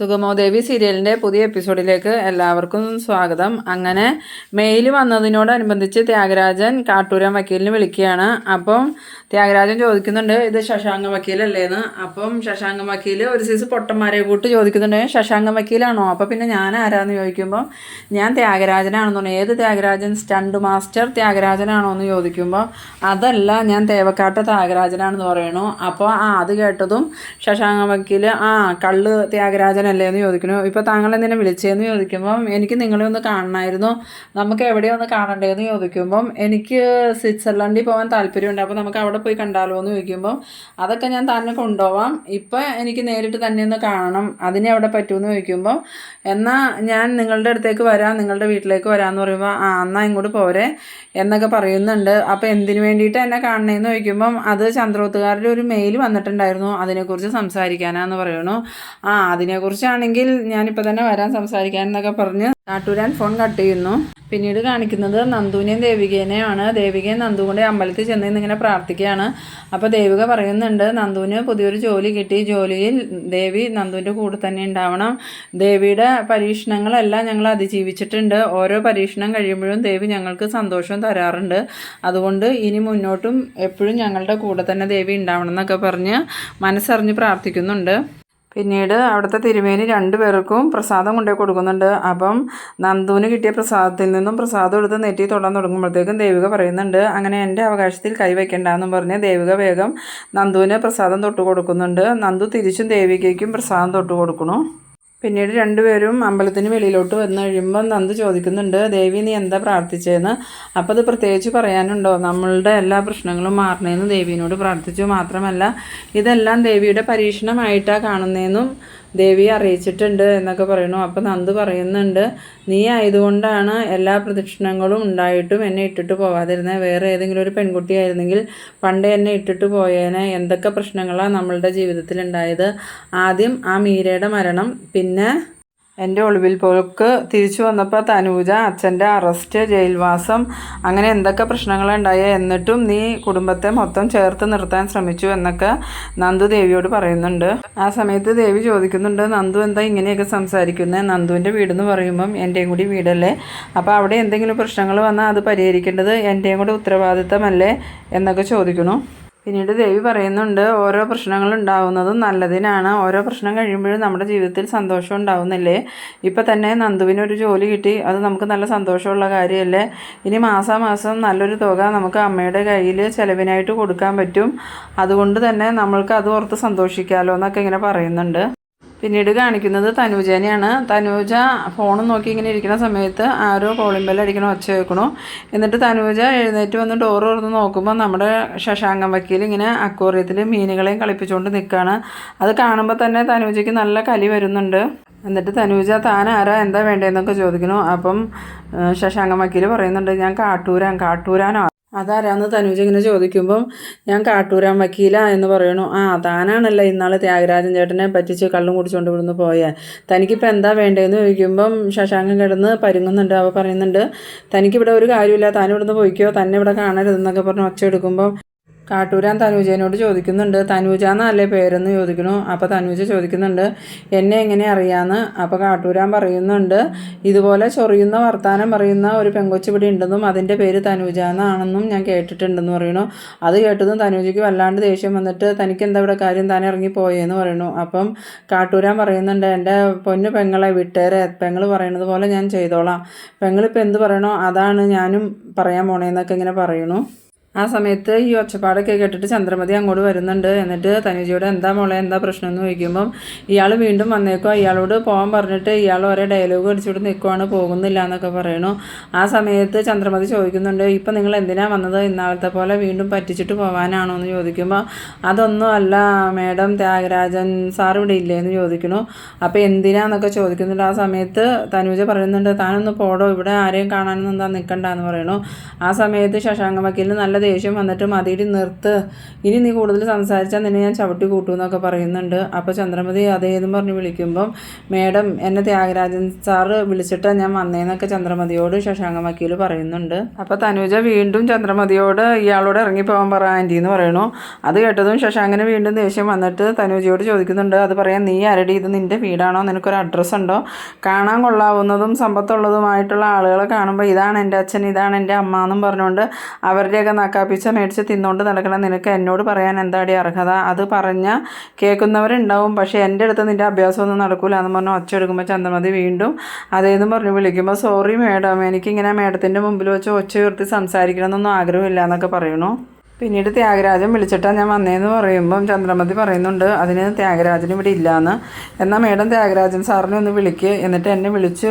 സുഗമോദേവി സീരിയലിന്റെ പുതിയ എപ്പിസോഡിലേക്ക് എല്ലാവർക്കും സ്വാഗതം. അങ്ങനെ മെയിൽ വന്നതിനോടനുബന്ധിച്ച് ത്യാഗരാജൻ കാട്ടൂരൻ വക്കീലിന് വിളിക്കുകയാണ്. അപ്പം ത്യാഗരാജൻ ചോദിക്കുന്നുണ്ട് ഇത് ശശാങ്ക വക്കീലല്ലേന്ന്? അപ്പം ശശാങ്ക വക്കീൽ ഒരു സീസ് പൊട്ടന്മാരെ കൂട്ട് ചോദിക്കുന്നുണ്ട് ശശാങ്ക വക്കീലാണോ? അപ്പം പിന്നെ ഞാൻ ആരാന്ന് ചോദിക്കുമ്പോൾ ഞാൻ ത്യാഗരാജനാണെന്ന് പറഞ്ഞു. ഏത് ത്യാഗരാജൻ? സ്റ്റണ്ട് മാസ്റ്റർ ത്യാഗരാജനാണോ എന്ന് ചോദിക്കുമ്പോൾ അതല്ല ഞാൻ തേവക്കാട്ട ത്യാഗരാജനാണെന്ന് പറയണു. അപ്പോൾ ആ അത് കേട്ടതും ശശാങ്ക വക്കീൽ ആ കള്ള് ത്യാഗരാജനല്ലേ എന്ന് ചോദിക്കുന്നു. ഇപ്പോൾ താങ്കൾ എന്തിനാ വിളിച്ചതെന്ന് ചോദിക്കുമ്പം എനിക്ക് നിങ്ങളെ ഒന്ന് കാണണമായിരുന്നു നമുക്ക് എവിടെയൊന്ന് കാണണ്ടേന്ന് ചോദിക്കുമ്പം എനിക്ക് സ്വിറ്റ്സർലൻഡിൽ പോകാൻ താല്പര്യമുണ്ട്. അപ്പോൾ നമുക്ക് അവിടെ പോയി കണ്ടാലോ എന്ന് ചോദിക്കുമ്പം അതൊക്കെ ഞാൻ തന്നെ കൊണ്ടുപോവാം. ഇപ്പം എനിക്ക് നേരിട്ട് തന്നെ ഒന്ന് കാണണം. അതിനെ അവിടെ പറ്റുമെന്ന് ചോദിക്കുമ്പോൾ എന്നാൽ ഞാൻ നിങ്ങളുടെ അടുത്തേക്ക് വരാം. നിങ്ങളുടെ വീട്ടിലേക്ക് വരാമെന്ന് പറയുമ്പോൾ ആ എന്നാൽ ഇങ്ങോട്ട് പോരെ എന്നൊക്കെ പറയുന്നുണ്ട്. അപ്പോൾ എന്തിനു വേണ്ടിയിട്ട് എന്നെ കാണണേന്ന് ചോദിക്കുമ്പം അത് ചന്ദ്രോത്തുകാരുടെ ഒരു മെയിൽ വന്നിട്ടുണ്ടായിരുന്നു. അതിനെക്കുറിച്ച് സംസാരിക്കാനാന്ന് പറയണു ആ അതിനെക്കുറിച്ചാണെങ്കിൽ ഞാനിപ്പോൾ തന്നെ വരാൻ സംസാരിക്കാൻ എന്നൊക്കെ പറഞ്ഞ് കാട്ടൂരാൻ ഫോൺ കട്ട് ചെയ്യുന്നു. പിന്നീട് കാണിക്കുന്നത് നന്ദുവിനെയും ദേവികേനെയാണ് ദേവികയും നന്ദു കൊണ്ട് അമ്പലത്തിൽ ചെന്ന് ഇന്നിങ്ങനെ പ്രാർത്ഥിക്കുകയാണ്. അപ്പോൾ ദേവിക പറയുന്നുണ്ട് നന്ദുവിന് പുതിയൊരു ജോലി കിട്ടി. ജോലിയിൽ ദേവി നന്ദുവിന്റെ കൂടെ തന്നെ ഉണ്ടാവണം. ദേവിയുടെ പരീക്ഷണങ്ങളെല്ലാം ഞങ്ങൾ അതിജീവിച്ചിട്ടുണ്ട്. ഓരോ പരീക്ഷണം കഴിയുമ്പോഴും ദേവി ഞങ്ങൾക്ക് സന്തോഷം തരാറുണ്ട്. അതുകൊണ്ട് ഇനി മുന്നോട്ടും എപ്പോഴും ഞങ്ങളുടെ കൂടെ തന്നെ ദേവി ഉണ്ടാവണം എന്നൊക്കെ പറഞ്ഞ് മനസ്സറിഞ്ഞ് പ്രാർത്ഥിക്കുന്നുണ്ട്. പിന്നീട് അവിടുത്തെ തിരുമേനി രണ്ടു പേർക്കും പ്രസാദം കൊണ്ടുപോയി കൊടുക്കുന്നുണ്ട്. അപ്പം നന്ദുവിന് കിട്ടിയ പ്രസാദത്തിൽ നിന്നും പ്രസാദം എടുത്ത് നെറ്റി തൊടാൻ തുടങ്ങുമ്പോഴത്തേക്കും ദേവിക പറയുന്നുണ്ട് അങ്ങനെ എന്റെ അവകാശത്തിൽ കൈവയ്ക്കണ്ടെന്നും പറഞ്ഞ് ദേവിക വേഗം നന്ദുവിന് പ്രസാദം തൊട്ട് കൊടുക്കുന്നുണ്ട് നന്ദു തിരിച്ചും ദേവികയ്ക്കും പ്രസാദം തൊട്ട് കൊടുക്കണു പിന്നീട് രണ്ടുപേരും അമ്പലത്തിന് വെളിയിലോട്ട് വന്ന് കഴിയുമ്പോൾ നന്ദ് ചോദിക്കുന്നുണ്ട് ദേവി നീ എന്താ പ്രാർത്ഥിച്ചതെന്ന് അപ്പോൾ അത് പ്രത്യേകിച്ച് പറയാനുണ്ടോ? നമ്മളുടെ എല്ലാ പ്രശ്നങ്ങളും മാറണേന്ന് ദേവിയോട് പ്രാർത്ഥിച്ചു മാത്രമല്ല ഇതെല്ലാം ദേവിയുടെ പരീക്ഷണമായിട്ടാണ് കാണുന്നതെന്നും ദേവിയെ അറിയിച്ചിട്ടുണ്ട് എന്നൊക്കെ പറയുന്നു. അപ്പം നന്ദ് പറയുന്നുണ്ട് നീ ആയതുകൊണ്ടാണ് എല്ലാ പ്രദക്ഷിണങ്ങളും ഉണ്ടായിട്ടും എന്നെ ഇട്ടിട്ട് പോവാതിരുന്നത് വേറെ ഏതെങ്കിലും ഒരു പെൺകുട്ടിയായിരുന്നെങ്കിൽ പണ്ട് എന്നെ ഇട്ടിട്ട് പോയേനെ. എന്തൊക്കെ പ്രശ്നങ്ങളാണ് നമ്മളുടെ ജീവിതത്തിൽ ഉണ്ടായത് ആദ്യം ആ മീരയുടെ മരണം പിന്നെ എന്റെ ഒളിവിൽ പോക്ക് തിരിച്ചു വന്നപ്പോൾ തനൂജ അച്ഛന്റെ അറസ്റ്റ് ജയിൽവാസം അങ്ങനെ എന്തൊക്കെ പ്രശ്നങ്ങളുണ്ടായ എന്നിട്ടും നീ കുടുംബത്തെ മൊത്തം ചേർത്ത് നിർത്താൻ ശ്രമിച്ചു എന്നൊക്കെ നന്ദു ദേവിയോട് പറയുന്നുണ്ട്. ആ സമയത്ത് ദേവി ചോദിക്കുന്നുണ്ട് നന്ദു എന്താ ഇങ്ങനെയൊക്കെ സംസാരിക്കുന്നത് നന്ദുവിന്റെ വീടെന്ന് പറയുമ്പം എന്റെയും കൂടി വീടല്ലേ? അപ്പോൾ അവിടെ എന്തെങ്കിലും പ്രശ്നങ്ങൾ വന്നാൽ അത് പരിഹരിക്കേണ്ടത് എന്റെയും കൂടെ ഉത്തരവാദിത്തമല്ലേ? എന്നൊക്കെ ചോദിക്കുന്നു. പിന്നീട് ദേവി പറയുന്നുണ്ട് ഓരോ പ്രശ്നങ്ങൾ ഉണ്ടാവുന്നതും നല്ലതിനാണ്. ഓരോ പ്രശ്നം കഴിയുമ്പോഴും നമ്മുടെ ജീവിതത്തിൽ സന്തോഷം ഉണ്ടാവുന്നില്ലേ? ഇപ്പം തന്നെ നന്ദുവിനൊരു ജോലി കിട്ടി. അത് നമുക്ക് നല്ല സന്തോഷമുള്ള കാര്യമല്ലേ? ഇനി മാസാമാസം നല്ലൊരു തുക നമുക്ക് അമ്മയുടെ കയ്യിൽ ചിലവിനായിട്ട് കൊടുക്കാൻ പറ്റും. അതുകൊണ്ട് തന്നെ നമ്മൾക്ക് അത് ഓർത്ത് സന്തോഷിക്കാമല്ലോ എന്നൊക്കെ ഇങ്ങനെ പറയുന്നുണ്ട്. പിന്നീട് കാണിക്കുന്നത് തനൂജേനെയാണ്. തനൂജ ഫോൺ നോക്കി ഇങ്ങനെ ഇരിക്കുന്ന സമയത്ത് ആരോ കോളിംഗ് ബെൽ അടിക്കണം ഒച്ച വെക്കണു എന്നിട്ട് തനൂജ എഴുന്നേറ്റ് വന്ന് ഡോർ തുറന്ന് നോക്കുമ്പോൾ നമ്മുടെ ശശാങ്കം വക്കീൽ ഇങ്ങനെ അക്വേറിയത്തിൽ മീനുകളെയും കളിപ്പിച്ചുകൊണ്ട് നിൽക്കുകയാണ് അത് കാണുമ്പോൾ തന്നെ തനൂജയ്ക്ക് നല്ല കലി വരുന്നുണ്ട്. എന്നിട്ട് തനൂജ താൻ ആരാ? എന്താ വേണ്ടതെന്നൊക്കെ ചോദിക്കുന്നു. അപ്പം ശശാങ്കൻ ശശാങ്കം വക്കീൽ പറയുന്നുണ്ട് ഞാൻ കാട്ടൂരാൻ കാട്ടൂരാനോ? അതാരാന്ന് തനുജ് ഇങ്ങനെ ചോദിക്കുമ്പം ഞാൻ കാട്ടൂരാൻ വക്കീല എന്ന് പറയണു. ആ താനാണല്ലോ ഇന്നാൾ ത്യാഗരാജൻ ചേട്ടനെ പറ്റിച്ച് കള്ളും കുടിച്ചുകൊണ്ട് ഇവിടുന്ന് പോയാൽ തനിക്കിപ്പോൾ എന്താ വേണ്ടതെന്ന് ചോദിക്കുമ്പം ശശാങ്കം കിടന്ന് പരുങ്ങുന്നുണ്ട്. അവ പറയുന്നുണ്ട് തനിക്കിവിടെ ഒരു കാര്യമില്ല താൻ ഇവിടുന്ന് പോയിക്കോ തന്നെ ഇവിടെ കാണരുതെന്നൊക്കെ പറഞ്ഞ് ഒച്ച എടുക്കുമ്പോൾ കാട്ടൂരാൻ തനൂജേനോട് ചോദിക്കുന്നുണ്ട്. തനൂജ എന്നല്ലേ പേരെന്ന് ചോദിക്കണു. അപ്പോൾ തനൂജ ചോദിക്കുന്നുണ്ട് എന്നെ എങ്ങനെ അറിയാമെന്ന് അപ്പോൾ കാട്ടൂരാൻ പറയുന്നുണ്ട് ഇതുപോലെ ചൊറിയുന്ന വർത്താനം പറയുന്ന ഒരു പെങ്കൊച്ച് ഇവിടെ ഉണ്ടെന്നും അതിന്റെ പേര് തനൂജ എന്നാണെന്നും ഞാൻ കേട്ടിട്ടുണ്ടെന്ന് പറയണു അത് കേട്ടതും തനൂജയ്ക്ക് വല്ലാണ്ട് ദേഷ്യം വന്നിട്ട് തനിക്ക് എന്താ ഇവിടെ കാര്യം? താൻ ഇറങ്ങി പോയെന്ന് പറയണു അപ്പം കാട്ടൂരാൻ പറയുന്നുണ്ട് എന്റെ പൊന്നു പെങ്ങളെ വിട്ടേരെ. പെങ്ങൾ പറയണത് പോലെ ഞാൻ ചെയ്തോളാം. പെങ്ങളിപ്പോൾ എന്ത് പറയണോ അതാണ് ഞാനും പറയാൻ പോണേന്നൊക്കെ ഇങ്ങനെ പറയണു ആ സമയത്ത് ഈ ഒച്ചപ്പാടൊക്കെ കേട്ടിട്ട് ചന്ദ്രമതി അങ്ങോട്ട് വരുന്നുണ്ട്. എന്നിട്ട് തനുജിയോട് എന്താ മോളെ എന്താ പ്രശ്നം? എന്ന് ചോദിക്കുമ്പം ഇയാൾ വീണ്ടും വന്നേക്കോ. ഇയാളോട് പോകാൻ പറഞ്ഞിട്ട് ഇയാൾ ഒരേ ഡയലോഗ് അടിച്ചുകൊണ്ട് നിൽക്കുവാണ് പോകുന്നില്ല എന്നൊക്കെ പറയണു ആ സമയത്ത് ചന്ദ്രമതി ചോദിക്കുന്നുണ്ട് ഇപ്പം നിങ്ങൾ എന്തിനാ വന്നത്? ഇന്നാളത്തെ പോലെ വീണ്ടും പറ്റിച്ചിട്ട് പോകാനാണോ എന്ന് ചോദിക്കുമ്പോൾ അതൊന്നും അല്ല മേഡം ത്യാഗരാജൻ സാർ ഇവിടെ ഇല്ലേ? എന്ന് ചോദിക്കണു അപ്പോൾ എന്തിനാന്നൊക്കെ ചോദിക്കുന്നുണ്ട്. ആ സമയത്ത് തനുജ പറയുന്നുണ്ട് താനൊന്ന് പോടോ ഇവിടെ ആരെയും കാണാനൊന്നും എന്താ നിൽക്കണ്ടെന്ന് പറയണു ആ സമയത്ത് ശശാങ്ക വക്കീലിന് നല്ല ദേഷ്യം വന്നിട്ട് മതിയിടി നിർത്ത്. ഇനി നീ കൂടുതൽ സംസാരിച്ചാൽ നിന്നെ ഞാൻ ചവിട്ടി കൂട്ടും എന്നൊക്കെ പറയുന്നുണ്ട്. അപ്പോൾ ചന്ദ്രമതി അതേന്നും പറഞ്ഞ് വിളിക്കുമ്പം മേഡം എന്നെ ത്യാഗരാജൻ സാറ് വിളിച്ചിട്ട് ഞാൻ വന്നേന്നൊക്കെ ചന്ദ്രമതിയോട് ശശാങ്ക വക്കീൽ പറയുന്നുണ്ട്. അപ്പോൾ തനുജ വീണ്ടും ചന്ദ്രമതിയോട് ഇയാളോട് ഇറങ്ങിപ്പോകാൻ പറ ആന്റി എന്ന് പറയണു അത് കേട്ടതും ശശാങ്കന് വീണ്ടും ദേഷ്യം വന്നിട്ട് തനുജയോട് ചോദിക്കുന്നുണ്ട്. അത് പറയാൻ നീ ആരടി? ഇത് നിന്റെ വീടാണോ? നിനക്കൊരു അഡ്രസ്സ് ഉണ്ടോ? കാണാൻ കൊള്ളാവുന്നതും സമ്പത്തുള്ളതുമായിട്ടുള്ള ആളുകളെ കാണുമ്പോൾ ഇതാണ് എന്റെ അച്ഛൻ ഇതാണ് എന്റെ അമ്മ എന്നും പറഞ്ഞുകൊണ്ട് അവരുടെയൊക്കെ നക്കാപ്പിച്ച മേടിച്ച് തിന്നുകൊണ്ട് നടക്കണം. നിനക്ക് എന്നോട് പറയാൻ എന്താടി അർഹത? അത് പറഞ്ഞ കേൾക്കുന്നവരുണ്ടാവും. പക്ഷേ എന്റെ അടുത്ത് നിന്റെ അഭ്യാസമൊന്നും നടക്കില്ല എന്ന് പറഞ്ഞ് ഒച്ച എടുക്കുമ്പോൾ ചന്ദ്രമതി വീണ്ടും അതേന്ന് പറഞ്ഞു വിളിക്കുമ്പോൾ സോറി മേഡം എനിക്കിങ്ങനെ മേഡത്തിന്റെ മുമ്പിൽ വെച്ച് ഒച്ച ഉയർത്തി സംസാരിക്കണമെന്നൊന്നും ആഗ്രഹമില്ല എന്നൊക്കെ പറയണു പിന്നീട് ത്യാഗരാജൻ വിളിച്ചിട്ടാണ് ഞാൻ വന്നേന്ന് പറയുമ്പം ചന്ദ്രമതി പറയുന്നുണ്ട് അതിന് ത്യാഗരാജൻ ഇവിടെ ഇല്ലയെന്ന് എന്നാൽ മേഡം ത്യാഗരാജൻ സാറിനെ ഒന്ന് വിളിക്ക്. എന്നിട്ട് എന്നെ വിളിച്ച്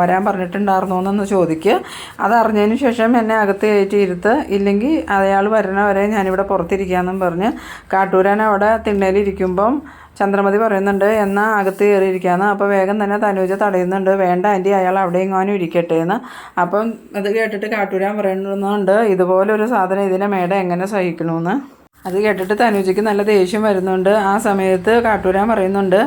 വരാൻ പറഞ്ഞിട്ടുണ്ടായിരുന്നോ എന്നൊന്ന് ചോദിക്ക്. അതറിഞ്ഞതിന് ശേഷം എന്നെ അകത്ത് കയറ്റി ഇരുത്ത്. ഇല്ലെങ്കിൽ അയാൾ വരണ വരെ ഞാനിവിടെ പുറത്തിരിക്കാമെന്നും പറഞ്ഞ് കാട്ടൂരാൻ അവിടെ തിണ്ണയിലിരിക്കുമ്പം ചന്ദ്രമതി പറയുന്നുണ്ട് എന്നാൽ അകത്ത് കയറിയിരിക്കാന്ന്. അപ്പോൾ വേഗം തന്നെ തനൂജ തടയുന്നുണ്ട്. വേണ്ട ആന്റി അയാൾ അവിടെ എങ്ങാനും ഇരിക്കട്ടെ എന്ന് അപ്പം അത് കേട്ടിട്ട് കാട്ടൂരാൻ പറയുന്നുണ്ട് ഇതുപോലൊരു സാധനം ഇതിനെ മേഡം എങ്ങനെ സഹിക്കണമെന്ന് അത് കേട്ടിട്ട് തനുജയ്ക്ക് നല്ല ദേഷ്യം വരുന്നുണ്ട്. ആ സമയത്ത് കാട്ടൂരാൻ പറയുന്നുണ്ട്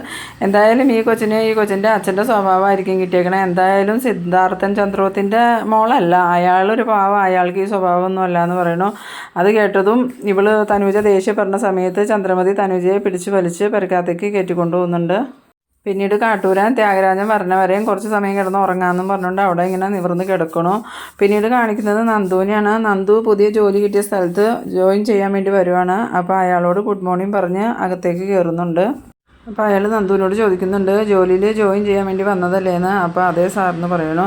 എന്തായാലും ഈ കൊച്ചിനെ ഈ കൊച്ചിന്റെ അച്ഛന്റെ സ്വഭാവമായിരിക്കും കിട്ടിയേക്കണേ. എന്തായാലും സിദ്ധാർത്ഥൻ ചന്ദ്രോത്തിന്റെ മോളല്ല. അയാളൊരു പാവം. അയാൾക്ക് ഈ സ്വഭാവമൊന്നും അല്ല എന്ന് പറയണു അത് കേട്ടതും ഇവൾ തനൂജ ദേഷ്യപ്പെടുന്ന സമയത്ത് ചന്ദ്രമതി തനുജയെ പിടിച്ച് വലിച്ച് പെരക്കാത്തേക്ക് കയറ്റിക്കൊണ്ടു പോകുന്നുണ്ട്. പിന്നീട് കാട്ടൂരാൻ ത്യാഗരാജൻ വരണവരെയും കുറച്ച് സമയം കിടന്ന് ഉറങ്ങാമെന്നും പറഞ്ഞുകൊണ്ട് അവിടെ ഇങ്ങനെ നിവർന്ന് കിടക്കണു. പിന്നീട് കാണിക്കുന്നത് നന്ദുവിനെയാണ്. നന്ദു പുതിയ ജോലി കിട്ടിയ സ്ഥലത്ത് ജോയിൻ ചെയ്യാൻ വേണ്ടി വരുവാണ്. അപ്പോൾ അയാളോട് ഗുഡ് മോർണിംഗ് പറഞ്ഞ് അകത്തേക്ക് കയറുന്നുണ്ട് അപ്പോൾ അയാൾ നന്ദുവിനോട് ചോദിക്കുന്നുണ്ട് ജോലിയിൽ ജോയിൻ ചെയ്യാൻ വേണ്ടി വന്നതല്ലേന്ന്. അപ്പോൾ അതേ സാറിന് പറയണു.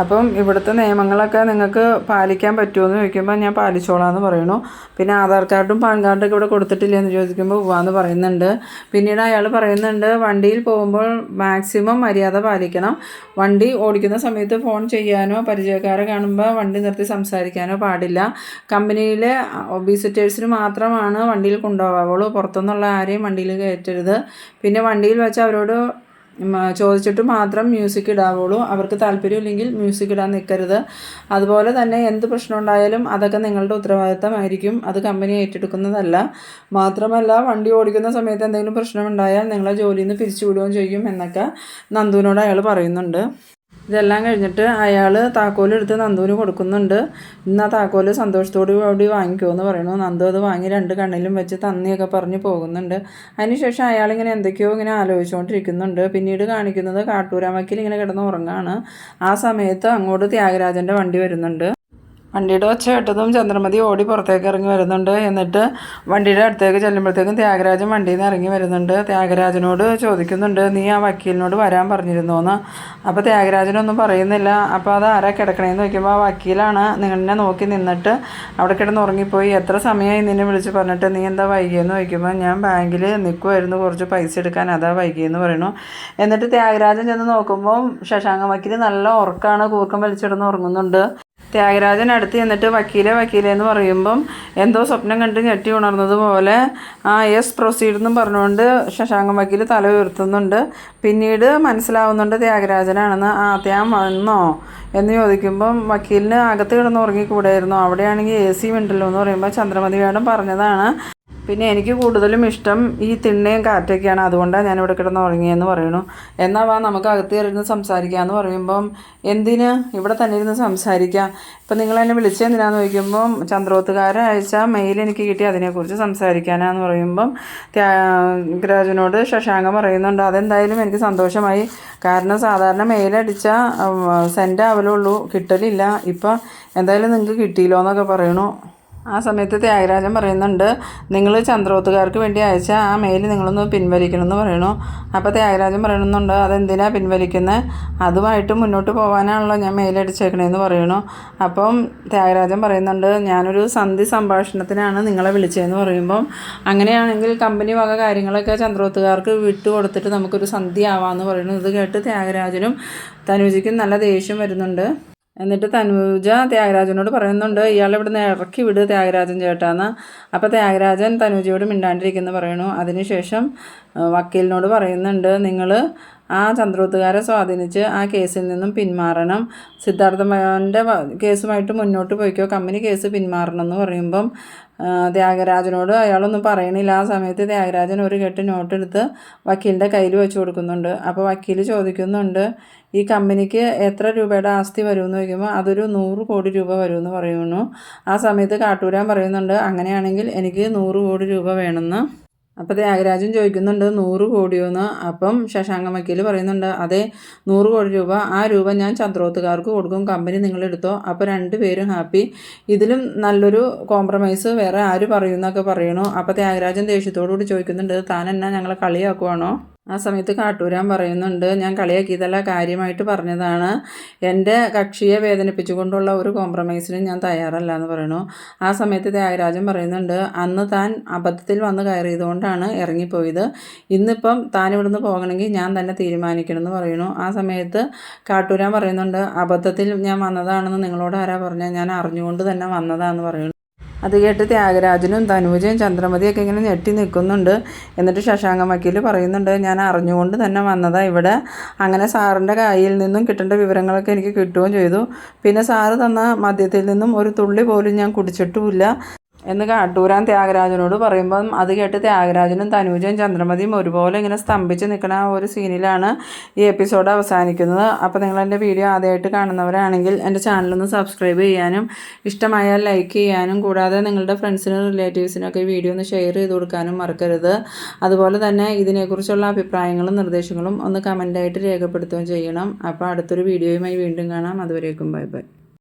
അപ്പം ഇവിടുത്തെ നിയമങ്ങളൊക്കെ നിങ്ങൾക്ക് പാലിക്കാൻ പറ്റുമോ എന്ന് ചോദിക്കുമ്പോൾ ഞാൻ പാലിച്ചോളാം എന്ന് പറയണു. പിന്നെ ആധാർ കാർഡും പാൻ കാർഡൊക്കെ ഇവിടെ കൊടുത്തിട്ടില്ല എന്ന് ചോദിക്കുമ്പോൾ ഉവാന്ന് പറയുന്നുണ്ട്. പിന്നീട് അയാൾ പറയുന്നുണ്ട് വണ്ടിയിൽ പോകുമ്പോൾ മാക്സിമം മര്യാദ പാലിക്കണം. വണ്ടി ഓടിക്കുന്ന സമയത്ത് ഫോൺ ചെയ്യാനോ പരിചയക്കാരെ കാണുമ്പോൾ വണ്ടി നിർത്തി സംസാരിക്കാനോ പാടില്ല. കമ്പനിയിലെ വിസിറ്റേഴ്സിന് മാത്രമാണ് വണ്ടിയിൽ കൊണ്ടുപോകാവുള്ളൂ പുറത്തുനിന്നുള്ള ആരെയും വണ്ടിയിൽ കയറ്റരുത്. പിന്നെ വണ്ടിയിൽ വെച്ച് അവരോട് ചോദിച്ചിട്ട് മാത്രം മ്യൂസിക് ഇടാവുള്ളൂ. അവർക്ക് താല്പര്യമില്ലെങ്കിൽ മ്യൂസിക് ഇടാൻ നിൽക്കരുത് അതുപോലെ തന്നെ എന്ത് പ്രശ്നം ഉണ്ടായാലും അതൊക്കെ നിങ്ങളുടെ ഉത്തരവാദിത്തമായിരിക്കും. അത് കമ്പനി ഏറ്റെടുക്കുന്നതല്ല. മാത്രമല്ല വണ്ടി ഓടിക്കുന്ന സമയത്ത് എന്തെങ്കിലും പ്രശ്നമുണ്ടായാൽ നിങ്ങളെ ജോലിയിൽ നിന്ന് പിരിച്ചുവിടുകയും ചെയ്യും എന്നൊക്കെ നന്ദുവിനോട് അയാൾ പറയുന്നുണ്ട്. ഇതെല്ലാം കഴിഞ്ഞിട്ട് അയാൾ താക്കോലെടുത്ത് നന്ദുവിന് കൊടുക്കുന്നുണ്ട്. ഇന്ന് ആ താക്കോൽ സന്തോഷത്തോടു കൂടി വാങ്ങിക്കുമോ എന്ന് പറയുന്നു. നന്ദു അത് വാങ്ങി രണ്ട് കണ്ണിലും വെച്ച് തന്നിയൊക്കെ പറഞ്ഞ് പോകുന്നുണ്ട്. അതിനുശേഷം അയാളിങ്ങനെ എന്തൊക്കെയോ ഇങ്ങനെ ആലോചിച്ചുകൊണ്ടിരിക്കുന്നുണ്ട് പിന്നീട് കാണിക്കുന്നത് കാട്ടൂരാമക്കിൽ ഇങ്ങനെ കിടന്ന് ഉറങ്ങാണ്. ആ സമയത്ത് അങ്ങോട്ട് ത്യാഗരാജന്റെ വണ്ടി വരുന്നുണ്ട്. വണ്ടിയുടെ ഒച്ച കേട്ടതും ചന്ദ്രമതി ഓടി പുറത്തേക്ക് ഇറങ്ങി വരുന്നുണ്ട്. എന്നിട്ട് വണ്ടിയുടെ അടുത്തേക്ക് ചെല്ലുമ്പോഴത്തേക്കും ത്യാഗരാജൻ വണ്ടിയിൽ നിന്ന് ഇറങ്ങി വരുന്നുണ്ട്. ത്യാഗരാജനോട് ചോദിക്കുന്നുണ്ട് നീ ആ വക്കീലിനോട് വരാൻ പറഞ്ഞിരുന്നോന്ന്? അപ്പോൾ ത്യാഗരാജനൊന്നും പറയുന്നില്ല. അപ്പോൾ അത് ആരാ കിടക്കണേന്ന് നോക്കിയപ്പോൾ ആ വക്കീലാണ്. നിങ്ങളെ നോക്കി നിന്നിട്ട് അവിടെ കിടന്ന് ഉറങ്ങിപ്പോയി. എത്ര സമയമായി നിന്നെ വിളിച്ച് പറഞ്ഞിട്ട്? നീ എന്താ വൈകിയെന്ന് ചോദിക്കുമ്പോൾ ഞാൻ ബാങ്കിൽ നിൽക്കുമായിരുന്നു കുറച്ച് പൈസ എടുക്കാൻ അതാ വൈകിയെന്ന് പറയണു എന്നിട്ട് ത്യാഗരാജൻ ചെന്ന് നോക്കുമ്പോൾ ശശാങ്ക വക്കീൽ നല്ല ഉറക്കമാണ് കൂർക്കം വലിച്ചിടുന്ന് ഉറങ്ങുന്നുണ്ട്. ത്യാഗരാജൻ അടുത്ത് ചെന്നിട്ട് വക്കീലെ വക്കീലെ എന്ന് പറയുമ്പം എന്തോ സ്വപ്നം കണ്ട് ഞെട്ടി ഉണർന്നതുപോലെ ആ യെസ് പ്രൊസീഡ് എന്നും പറഞ്ഞുകൊണ്ട് ശശാങ്കൻ വക്കീൽ തല ഉയർത്തുന്നുണ്ട്. പിന്നീട് മനസ്സിലാവുന്നുണ്ട് ത്യാഗരാജനാണെന്ന്. ആ ത്യാൻ വന്നോ? എന്ന് ചോദിക്കുമ്പം വക്കീലിന് അകത്ത് കിടന്ന് ഉറങ്ങിക്കൂടായിരുന്നു. അവിടെയാണെങ്കിൽ എ സി ഉണ്ടല്ലോ എന്ന് പറയുമ്പോൾ ചന്ദ്രമതി വേണം പറഞ്ഞതാണ്. പിന്നെ എനിക്ക് കൂടുതലും ഇഷ്ടം ഈ തിണ്ണയും കാറ്റൊക്കെയാണ്. അതുകൊണ്ടാണ് ഞാനിവിടെ കിടന്ന് ഉറങ്ങിയെന്ന് പറയണു എന്നാൽ വാ നമുക്ക് അകത്ത് കയറിയിരുന്ന് സംസാരിക്കാമെന്ന് പറയുമ്പം എന്തിന്? ഇവിടെ തന്നെ ഇരുന്ന് സംസാരിക്കാം. ഇപ്പം നിങ്ങൾ എന്നെ വിളിച്ചെന്തിനാന്ന് ചോദിക്കുമ്പം ചന്ദ്രോത്തുകാരൻ അയച്ച മെയിൽ എനിക്ക് കിട്ടി. അതിനെക്കുറിച്ച് സംസാരിക്കാനാന്ന് പറയുമ്പം ത്യാഗരാജനോട് ശശാങ്കം പറയുന്നുണ്ട്. അതെന്തായാലും എനിക്ക് സന്തോഷമായി. കാരണം സാധാരണ മെയിലടിച്ച സെൻഡ് ആവലുള്ളൂ കിട്ടലില്ല. ഇപ്പം എന്തായാലും നിങ്ങൾക്ക് കിട്ടിയില്ലോ എന്നൊക്കെ പറയണു ആ സമയത്ത് ത്യാഗരാജൻ പറയുന്നുണ്ട് നിങ്ങൾ ചന്ദ്രോത്തുകാർക്ക് വേണ്ടി അയച്ച ആ മെയിൽ നിങ്ങളൊന്ന് പിൻവലിക്കണമെന്ന് പറയണു അപ്പോൾ ത്യാഗരാജൻ പറയണമെന്നുണ്ട് അതെന്തിനാ പിൻവലിക്കുന്നത് അതുമായിട്ട് മുന്നോട്ട് പോകാനാണല്ലോ ഞാൻ മെയിൽ അടിച്ചേക്കണേന്ന് പറയണു അപ്പം ത്യാഗരാജൻ പറയുന്നുണ്ട് ഞാനൊരു സന്ധി സംഭാഷണത്തിനാണ് നിങ്ങളെ വിളിച്ചതെന്ന് പറയുമ്പം അങ്ങനെയാണെങ്കിൽ കമ്പനി വക കാര്യങ്ങളൊക്കെ ചന്ദ്രോത്തുകാർക്ക് വിട്ടു കൊടുത്തിട്ട് നമുക്കൊരു സന്ധി ആവാമെന്ന് പറയുന്നു. ഇത് കേട്ട് ത്യാഗരാജനും തനുജിക്കും നല്ല ദേഷ്യം വരുന്നുണ്ട്. എന്നിട്ട് തനൂജ ത്യാഗരാജനോട് പറയുന്നുണ്ട് ഇയാൾ ഇവിടുന്ന് ഇറക്കി വിട് ത്യാഗരാജൻ ചേട്ടാന്ന്. അപ്പോൾ ത്യാഗരാജൻ തനൂജയോട് മിണ്ടാണ്ടിരിക്കുന്നു പറയണു. അതിനുശേഷം വക്കീലിനോട് പറയുന്നുണ്ട് നിങ്ങൾ ആ ചന്ദ്രോത്തുകാരെ സ്വാധീനിച്ച് ആ കേസിൽ നിന്നും പിന്മാറണം. സിദ്ധാർത്ഥ മേനോന്റെ കേസുമായിട്ട് മുന്നോട്ട് പോയിക്കോ? കമ്പനി കേസ് പിന്മാറണം എന്ന് പറയുമ്പം ത്യാഗരാജനോട് അയാളൊന്നും പറയണില്ല. ആ സമയത്ത് ത്യാഗരാജൻ ഒരു കെട്ട് നോട്ട് എടുത്ത് വക്കീലിന്റെ കയ്യിൽ വെച്ച് കൊടുക്കുന്നുണ്ട്. അപ്പോൾ വക്കീൽ ചോദിക്കുന്നുണ്ട് ഈ കമ്പനിക്ക് എത്ര രൂപയുടെ ആസ്തി വരുമെന്ന് ചോദിക്കുമ്പോൾ അതൊരു നൂറ് കോടി രൂപ വരുമെന്ന് പറയുന്നു. ആ സമയത്ത് കാട്ടൂരാൻ പറയുന്നുണ്ട് അങ്ങനെയാണെങ്കിൽ എനിക്ക് നൂറ് കോടി രൂപ വേണമെന്ന്. അപ്പോൾ ത്യാഗരാജൻ ചോദിക്കുന്നുണ്ട് നൂറ് കോടിയോന്ന്? അപ്പം ശശാങ്ക വക്കീൽ പറയുന്നുണ്ട് അതെ നൂറ് കോടി രൂപ. ആ രൂപ ഞാൻ ചന്ദ്രോത്തുകാർക്ക് കൊടുക്കും കമ്പനി നിങ്ങൾ എടുത്തോ. അപ്പോൾ രണ്ടുപേരും ഹാപ്പി. ഇതിലും നല്ലൊരു കോംപ്രമൈസ് വേറെ ആര് പറയുമെന്നൊക്കെ പറയണു. അപ്പോൾ ത്യാഗരാജൻ ദേഷ്യത്തോടു കൂടി ചോദിക്കുന്നുണ്ട് താൻ എന്നാ ഞങ്ങളെ കളിയാക്കുവാണോ? ആ സമയത്ത് കാട്ടൂരാൻ പറയുന്നുണ്ട് ഞാൻ കളിയാക്കിയതല്ല കാര്യമായിട്ട് പറഞ്ഞതാണ്. എന്റെ കക്ഷിയെ വേദനിപ്പിച്ചുകൊണ്ടുള്ള ഒരു കോംപ്രമൈസിനും ഞാൻ തയ്യാറല്ല എന്ന് പറയുന്നു. ആ സമയത്ത് ത്യാഗരാജൻ പറയുന്നുണ്ട് അന്ന് താൻ അബദ്ധത്തിൽ വന്ന് കയറിയതുകൊണ്ടാണ് ഇറങ്ങിപ്പോയത്. ഇന്നിപ്പം താൻ ഇവിടുന്ന് പോകണമെങ്കിൽ ഞാൻ തന്നെ തീരുമാനിക്കണമെന്ന് പറയുന്നു. ആ സമയത്ത് കാട്ടൂരാൻ പറയുന്നുണ്ട് അബദ്ധത്തിൽ ഞാൻ വന്നതാണെന്ന് നിങ്ങളോട് ആരാ പറഞ്ഞാൽ ഞാൻ അറിഞ്ഞുകൊണ്ട് തന്നെ വന്നതാണെന്ന് പറയുന്നു. അത് കേട്ട് ത്യാഗരാജനും തനൂജയും ചന്ദ്രമതിയൊക്കെ ഇങ്ങനെ ഞെട്ടി നിൽക്കുന്നുണ്ട്. എന്നിട്ട് ശശാങ്ക വക്കീൽ പറയുന്നുണ്ട് ഞാൻ അറിഞ്ഞുകൊണ്ട് തന്നെ വന്നതാ ഇവിടെ. അങ്ങനെ സാറിന്റെ കയ്യിൽ നിന്നും കിട്ടേണ്ട വിവരങ്ങളൊക്കെ എനിക്ക് കിട്ടുകയും ചെയ്തു. പിന്നെ സാറ് തന്ന മദ്യത്തിൽ നിന്നും ഒരു തുള്ളി പോലും ഞാൻ കുടിച്ചിട്ടുമില്ല. എന്ന് കാട്ടൂരാൻ ത്യാഗരാജനോട് പറയുമ്പം അത് കേട്ട് ത്യാഗരാജനും തനൂജയും ചന്ദ്രമതിയും ഒരുപോലെ ഇങ്ങനെ സ്തംഭിച്ച് നിൽക്കുന്ന ആ ഒരു സീനിലാണ് ഈ എപ്പിസോഡ് അവസാനിക്കുന്നത്. അപ്പോൾ നിങ്ങൾ എന്റെ വീഡിയോ ആദ്യമായിട്ട് കാണുന്നവരാണെങ്കിൽ എന്റെ ചാനലൊന്ന് സബ്സ്ക്രൈബ് ചെയ്യാനും ഇഷ്ടമായാൽ ലൈക്ക് ചെയ്യാനും കൂടാതെ നിങ്ങളുടെ ഫ്രണ്ട്സിനും റിലേറ്റീവ്സിനൊക്കെ ഈ വീഡിയോ ഒന്ന് ഷെയർ ചെയ്ത് കൊടുക്കാനും മറക്കരുത്. അതുപോലെ തന്നെ ഇതിനെക്കുറിച്ചുള്ള അഭിപ്രായങ്ങളും നിർദ്ദേശങ്ങളും ഒന്ന് കമന്റായിട്ട് രേഖപ്പെടുത്തുകയും ചെയ്യണം. അപ്പോൾ അടുത്തൊരു വീഡിയോയുമായി വീണ്ടും കാണാം. അതുവരേക്കും ബൈ ബൈ.